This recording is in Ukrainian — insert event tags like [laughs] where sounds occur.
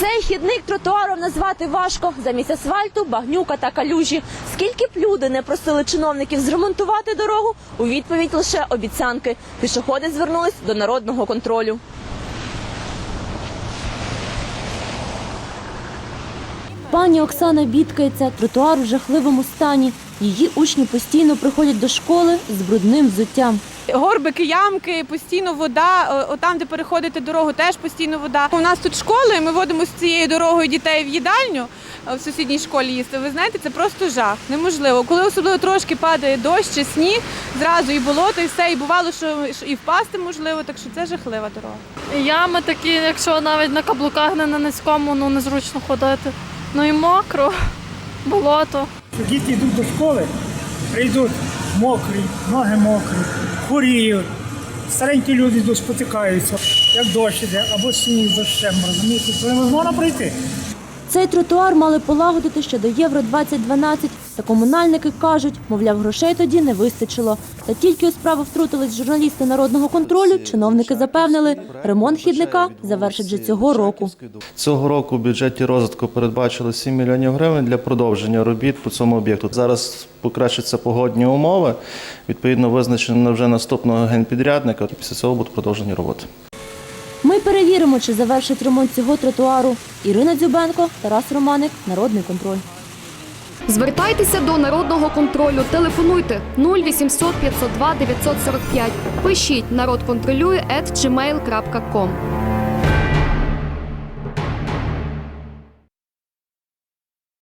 Цей хідник тротуаром назвати важко. Замість асфальту, багнюка та калюжі. Скільки б люди не просили чиновників зремонтувати дорогу, у відповідь лише обіцянки. Пішоходи звернулись до народного контролю. Пані Оксана бідкається, тротуар у жахливому стані. Її учні постійно приходять до школи з брудним взуттям. Горбики, ямки, постійно вода. О, Там, де переходити дорогу, теж постійно вода. У нас тут школа, і ми водимо з цією дорогою дітей в їдальню е, в сусідній школі їсти. Ви знаєте, це просто жах. Неможливо. Коли особливо трошки падає дощ чи сніг, зразу і болото, і все. І бувало, що що і впасти можливо, так що це жахлива дорога. Ями такі, якщо навіть на каблуках не на низькому, ну незручно ходити. Ну і мокро, [laughs] болото. Діти йдуть до школи, прийдуть мокрі, ноги мокрі, хворіють. Старенькі люди спотикаються, як дощ іде, або сніг дощем, розумієте, це не можна пройти. Цей тротуар мали полагодити ще до Євро 2012. Та комунальники кажуть, мовляв, грошей тоді не вистачило. Та тільки у справу втрутились журналісти народного контролю. Чиновники запевнили, ремонт хідника завершить вже цього року. Цього року у бюджеті розвитку передбачили 7 мільйонів гривень для продовження робіт по цьому об'єкту. Зараз покращаться погодні умови. Відповідно, визначено вже наступного генпідрядника. Після цього будуть продовжені роботи. Ми перевіримо, чи завершить ремонт цього тротуару. Ірина Дзюбенко, Тарас Романик, Народний контроль. Звертайтеся до народного контролю. Телефонуйте 0800 502 945. Пишіть народ контролює.